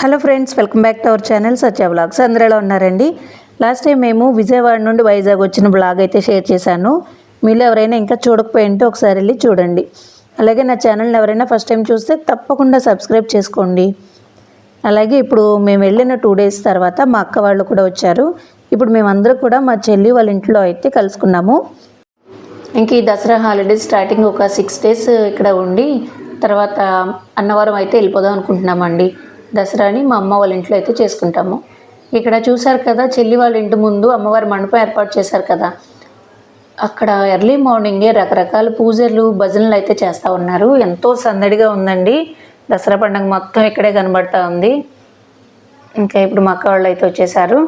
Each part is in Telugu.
Hello friends welcome back to our channel Satya blogs అందరూ ఎలా ఉన్నారండి? లాస్ట్ టైం మేము విజయవాడ నుండి వైజాగ్ వచ్చిన బ్లాగ్ అయితే షేర్ చేశాను. మీరు ఎవరైనా ఇంకా చూడకపోయింటే ఒకసారి వెళ్ళి చూడండి. అలాగే నా ఛానల్ని ఎవరైనా ఫస్ట్ టైం చూస్తే తప్పకుండా సబ్స్క్రైబ్ చేసుకోండి. అలాగే ఇప్పుడు మేము వెళ్ళిన టూ డేస్ తర్వాత మా అక్క వాళ్ళు కూడా వచ్చారు. ఇప్పుడు మేమందరూ కూడా మా చెల్లి వాళ్ళ ఇంట్లో అయితే కలుసుకున్నాము. ఇంక ఈ దసరా హాలిడేస్ స్టార్టింగ్ ఒక సిక్స్ డేస్ ఇక్కడ ఉండి తర్వాత అన్నవరం అయితే వెళ్ళిపోదాం అనుకుంటున్నామండి. దసరాని మా అమ్మ వాళ్ళ ఇంట్లో అయితే చేసుకుంటాము. ఇక్కడ చూసారు కదా చెల్లి వాళ్ళ ఇంటి ముందు అమ్మవారి మండపం ఏర్పాటు చేశారు కదా. అక్కడ ఎర్లీ మార్నింగే రకరకాల పూజలు భజనలు అయితే చేస్తూ ఉన్నారు. ఎంతో సందడిగా ఉందండి. దసరా పండుగ మొత్తం ఇక్కడే కనబడతా ఉంది. ఇంకా ఇప్పుడు మా అక్క వాళ్ళు అయితే వచ్చేసారు.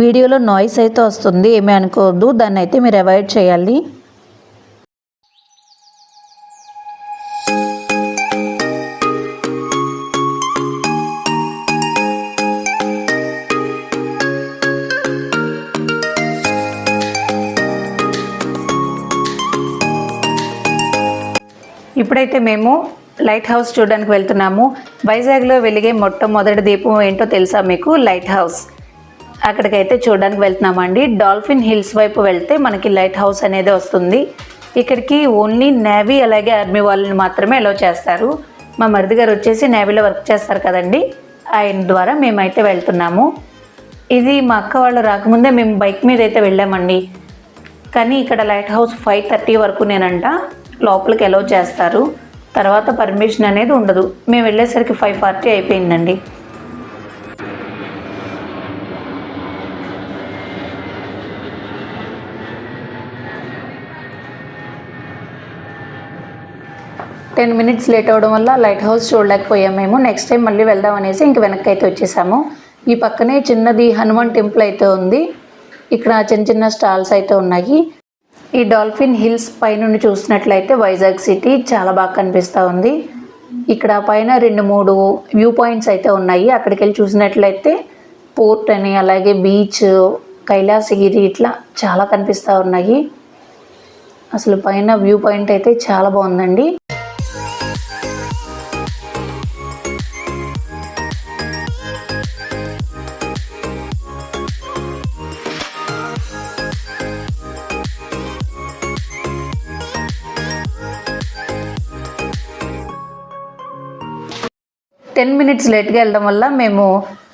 వీడియోలో నాయిస్ అయితే వస్తుంది. ఏమీ అనుకోవద్దు. దాన్ని అయితే మీరు అవాయిడ్ చేయాలి. ఇప్పుడైతే మేము లైట్ హౌస్ చూడడానికి వెళ్తున్నాము. వైజాగ్లో వెలిగే మొట్టమొదటి దీపం ఏంటో తెలుసా మీకు? Lighthouse. అక్కడికైతే చూడడానికి వెళ్తున్నామండి. డాల్ఫిన్ హిల్స్ వైపు వెళ్తే మనకి లైట్ హౌస్ అనేది వస్తుంది. ఇక్కడికి ఓన్లీ నేవీ అలాగే ఆర్మీ వాళ్ళని మాత్రమే అలో చేస్తారు. మా మరిది గారు వచ్చేసి నేవీలో వర్క్ చేస్తారు కదండి. ఆయన ద్వారా మేమైతే వెళ్తున్నాము. ఇది మా అక్క వాళ్ళు రాకముందే మేము బైక్ మీద అయితే వెళ్ళామండి. కానీ ఇక్కడ లైట్ హౌస్ ఫైవ్ థర్టీ వరకు నేనంట. లోపలికి అలౌ చేస్తారు. తర్వాత పర్మిషన్ అనేది ఉండదు. మేము వెళ్ళేసరికి ఫైవ్ ఫార్టీ అయిపోయిందండి. టెన్ మినిట్స్ లేట్ అవ్వడం వల్ల లైట్ హౌస్ చూడలేకపోయాం మేము. నెక్స్ట్ టైం మళ్ళీ వెళ్దాం అనేసి ఇంక వెనక్కి అయితే వచ్చేసాము. ఈ పక్కనే చిన్నది హనుమాన్ టెంపుల్ అయితే ఉంది. ఇక్కడ చిన్న చిన్న స్టాల్స్ అయితే ఉన్నాయి. ఈ డాల్ఫిన్ హిల్స్ పైనుండి చూసినట్లయితే వైజాగ్ సిటీ చాలా బాగా కనిపిస్తూ ఉంది. ఇక్కడ పైన రెండు మూడు వ్యూ పాయింట్స్ అయితే ఉన్నాయి. అక్కడికి వెళ్ళి చూసినట్లయితే పోర్ట్ అని అలాగే బీచ్ కైలాసగిరి ఇట్లా చాలా కనిపిస్తూ ఉన్నాయి. అసలు పైన వ్యూ పాయింట్ అయితే చాలా బాగుందండి. టెన్ మినిట్స్ లేట్గా వెళ్ళడం వల్ల మేము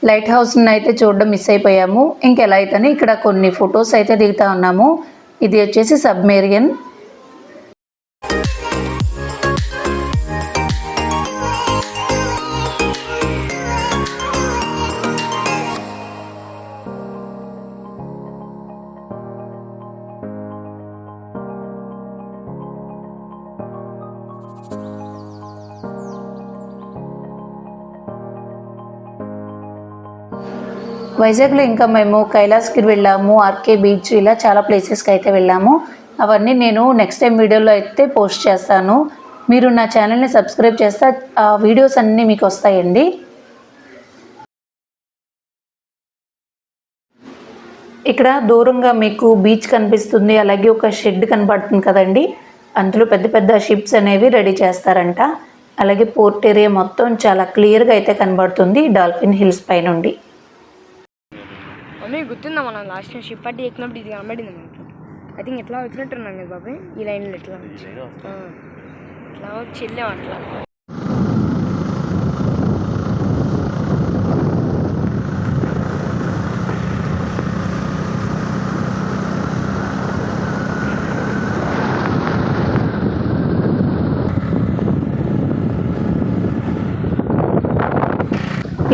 లైట్ హౌస్ని అయితే చూడడం మిస్ అయిపోయాము. ఇంకెలా అయితేనే ఇక్కడ కొన్ని ఫొటోస్ అయితే దిగుతా ఉన్నాము. ఇది వచ్చేసి సబ్మేరియన్ వైజాగ్లో ఇంకా మేము కైలాస్గిరి వెళ్ళాము ఆర్కే బీచ్ ఇలా చాలా ప్లేసెస్కి అయితే వెళ్ళాము. అవన్నీ నేను నెక్స్ట్ టైం వీడియోలో అయితే పోస్ట్ చేస్తాను. మీరు నా ఛానల్ని సబ్స్క్రైబ్ చేస్తే ఆ వీడియోస్ అన్నీ మీకు వస్తాయండి. ఇక్కడ దూరంగా మీకు బీచ్ కనిపిస్తుంది అలాగే ఒక షెడ్ కనబడుతుంది కదండి. అందులో పెద్ద పెద్ద షిప్స్ అనేవి రెడీ చేస్తారంట. అలాగే పోర్ట్ ఏరియా మొత్తం చాలా క్లియర్గా అయితే కనబడుతుంది డాల్ఫిన్ హిల్స్ పైనుండి. మమ్మీ గుర్తుందా మనం లాస్ట్ టైం షిప్ పట్టి ఎక్కినప్పుడు ఇది కనబడింది మనకి. ఐ థింక్ ఎట్లా వచ్చినట్టున్నాం కదా బాబాయ్? ఈ లైన్లో ఎట్లా. ఇట్లా వచ్చి వెళ్ళాం అట్లా.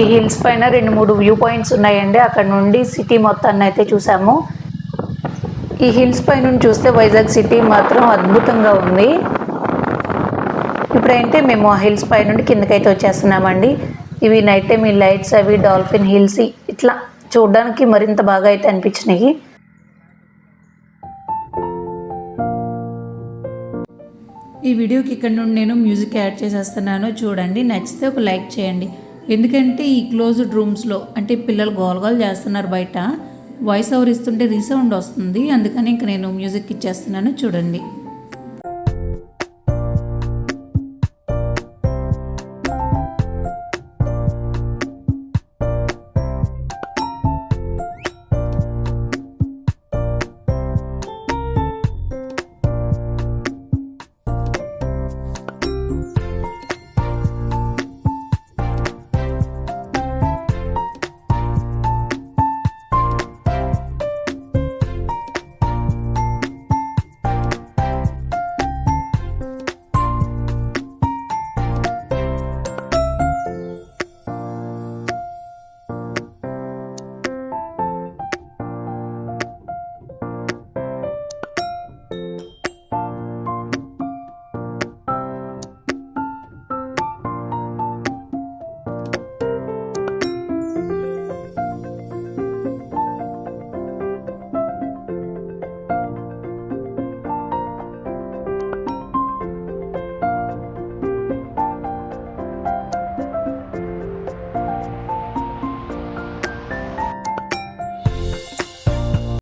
ఈ హిల్స్ పైన రెండు మూడు వ్యూ పాయింట్స్ ఉన్నాయండి. అక్కడ నుండి సిటీ మొత్తాన్ని అయితే చూసాము. ఈ హిల్స్ పైన చూస్తే వైజాగ్ సిటీ మాత్రం అద్భుతంగా ఉంది. ఇప్పుడైతే మేము ఆ హిల్స్ పై నుండి కిందకైతే వచ్చేస్తున్నామండి. ఇవి నైట్ టైం ఈ లైట్స్ అవి డాల్ఫిన్ హిల్స్ ఇట్లా చూడడానికి మరింత బాగా అయితే అనిపించినాయి. ఈ వీడియోకి ఇక్కడ నుండి నేను మ్యూజిక్ యాడ్ చేసేస్తున్నాను. చూడండి నచ్చితే ఒక లైక్ చేయండి. ఎందుకంటే ఈ క్లోజ్డ్ రూమ్స్లో అంటే పిల్లలు గోలగోలు చేస్తున్నారు బయట. వాయిస్ ఓవర్ ఇస్తుంటే రీసౌండ్ వస్తుంది. అందుకని ఇంక నేను మ్యూజిక్ ఇచ్చేస్తున్నాను. చూడండి.